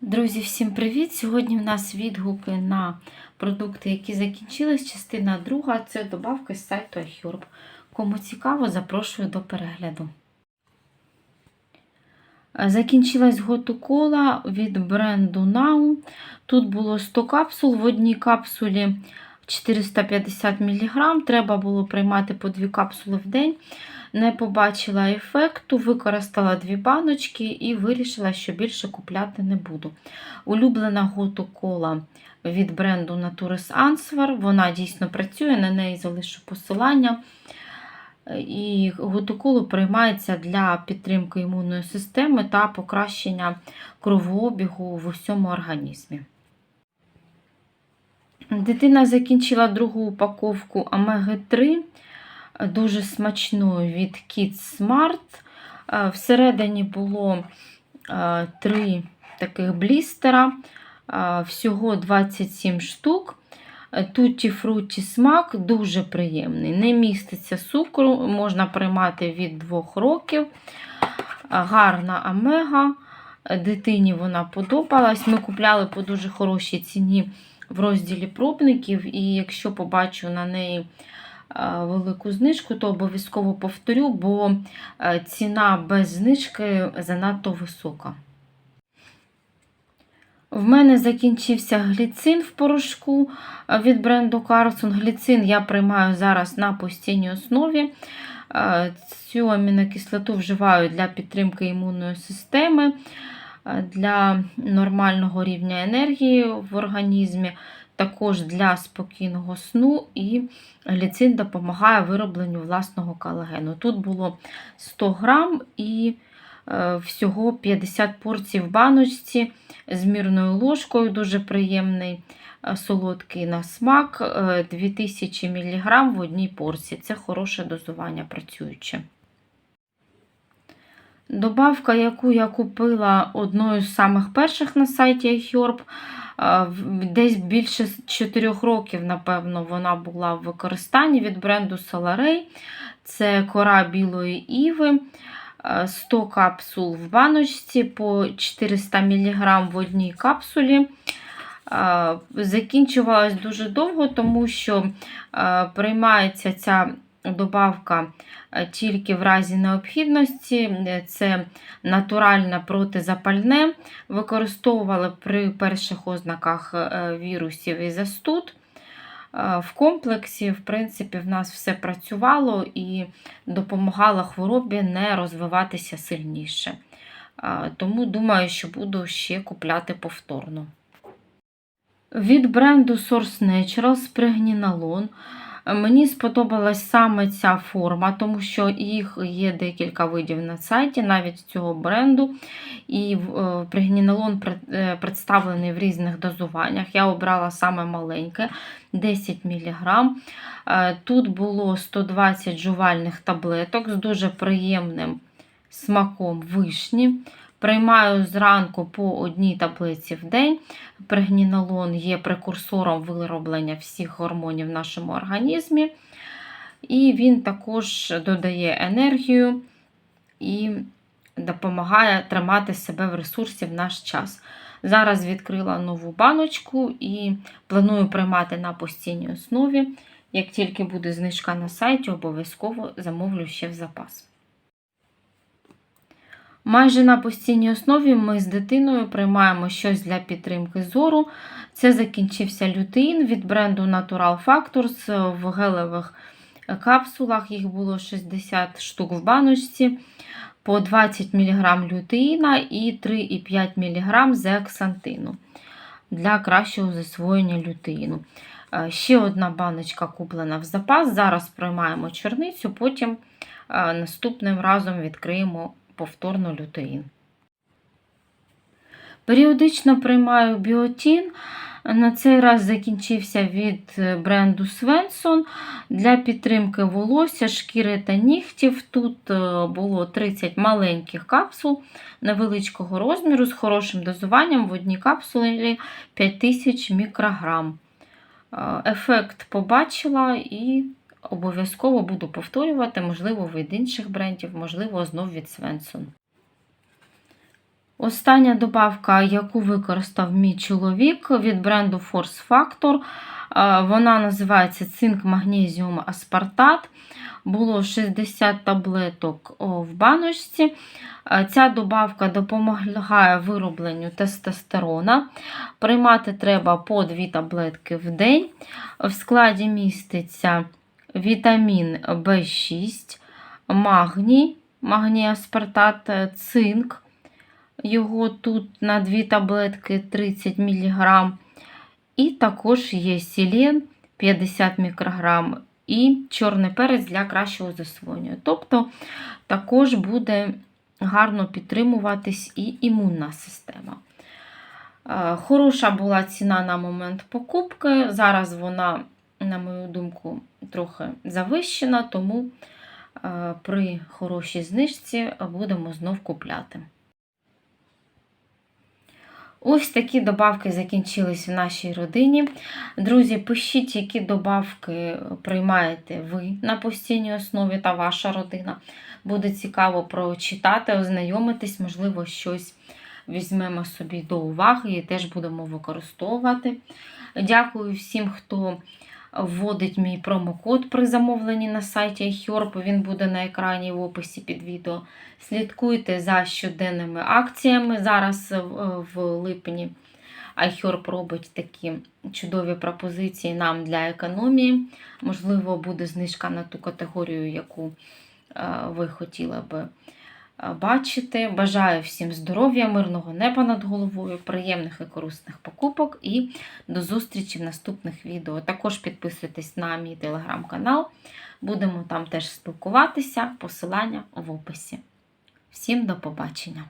Друзі, всім привіт! Сьогодні в нас відгуки на продукти, які закінчились. Частина друга це добавки з сайту iHerb. Кому цікаво, запрошую до перегляду. Закінчилась готу-кола від бренду Now. Тут було 100 капсул, в одній капсулі 450 мг. Треба було приймати по 2 капсули в день. Не побачила ефекту, використала дві баночки і вирішила, що більше купляти не буду. Улюблена готу кола від бренду Naturis Answer. Вона дійсно працює, на неї залишу посилання. І готоколу приймається для підтримки імунної системи та покращення кровообігу в усьому організмі. Дитина закінчила другу упаковку омеги 3 дуже смачною від Kids Smart. Всередині було три таких блістера, всього 27 штук. Туті фруті смак дуже приємний. Не міститься цукру, можна приймати від 2 років. Гарна омега. Дитині вона подобалась. Ми купляли по дуже хорошій ціні в розділі пробників, і якщо побачу на неї велику знижку, то обов'язково повторю, бо ціна без знижки занадто висока. В мене закінчився гліцин в порошку від бренду Carlson. Гліцин я приймаю зараз на постійній основі. Цю амінокислоту вживаю для підтримки імунної системи, для нормального рівня енергії в організмі, також для спокійного сну, і гліцин допомагає виробленню власного колагену. Тут було 100 грам і всього 50 порцій в баночці з мірною ложкою, дуже приємний солодкий на смак, 2000 мг в одній порції. Це хороше дозування працююче. Добавка, яку я купила одною з самих перших на сайті iHerb, десь більше 4 років, напевно, вона була в використанні від бренду Solarey. Це кора білої іви. 100 капсул в баночці по 400 мг в одній капсулі. Закінчувалась дуже довго, тому що приймається ця добавка тільки в разі необхідності. Це натуральне протизапальне. Використовували при перших ознаках е, вірусів і застуд. В комплексі, в принципі, в нас все працювало і допомагало хворобі не розвиватися сильніше. Тому думаю, що буду ще купляти повторно. Від бренду Source Naturals пригніналон. Мені сподобалась саме ця форма, тому що їх є декілька видів на сайті, навіть цього бренду. І пригнінолон представлений в різних дозуваннях. Я обрала саме маленьке 10 мг. Тут було 120 жувальних таблеток з дуже приємним смаком вишні. Приймаю зранку по одній таблиці в день. Прегнінолон є прекурсором вироблення всіх гормонів в нашому організмі. І він також додає енергію і допомагає тримати себе в ресурсі в наш час. Зараз відкрила нову баночку і планую приймати на постійній основі. Як тільки буде знижка на сайті, обов'язково замовлю ще в запас. Майже на постійній основі ми з дитиною приймаємо щось для підтримки зору. Це закінчився лютеїн від бренду Natural Factors в гелевих капсулах. Їх було 60 штук в баночці, по 20 мг лютеїна і 3,5 мг зеаксантину для кращого засвоєння лютеїну. Ще одна баночка куплена в запас. Зараз приймаємо чорницю, потім наступним разом відкриємо повторно лютеїн. Періодично приймаю біотін. На цей раз закінчився від бренду Svensson для підтримки волосся, шкіри та нігтів. Тут е, було 30 маленьких капсул невеличкого розміру з хорошим дозуванням в одній капсулі 5000 мікрограм. Е, ефект побачила і Обов'язково буду повторювати, можливо, від інших брендів, можливо, знов від Свенсон. Остання добавка, яку використав мій чоловік від бренду Force Factor, е, вона називається цинк магнезіум аспартат. Було 60 таблеток в баночці. Е, Ця добавка допомагає виробленню тестостерона. Приймати треба по 2 таблетки в день. В складі міститься вітамін В6, магній, магній аспартат, е, цинк. Його тут на 2 таблетки 30 мг. І також є сілен 50 мікрограм і чорний перець для кращого засвоєння. Тобто також буде гарно підтримуватись і імунна система. Е, Хороша була ціна на момент покупки. Зараз вона, на мою думку, трохи завищена, тому е, при хорошій знижці будемо знов купляти. Ось такі добавки закінчились в нашій родині. Друзі, пишіть, які добавки приймаєте ви на постійній основі та ваша родина. Буде цікаво прочитати, ознайомитись, можливо, щось візьмемо собі до уваги і теж будемо використовувати. Дякую всім, хто вводить мій промокод при замовленні на сайті iHerb. Він буде на екрані в описі під відео. Слідкуйте за щоденними акціями. Зараз е, в липні iHerb робить такі чудові пропозиції нам для економії. Можливо, буде знижка на ту категорію, яку е, ви хотіли би бачити. Бажаю всім здоров'я, мирного неба над головою, приємних і корисних покупок і до зустрічі в наступних відео. Також підписуйтесь на мій телеграм-канал. Будемо там теж спілкуватися. Посилання в описі. Всім до побачення!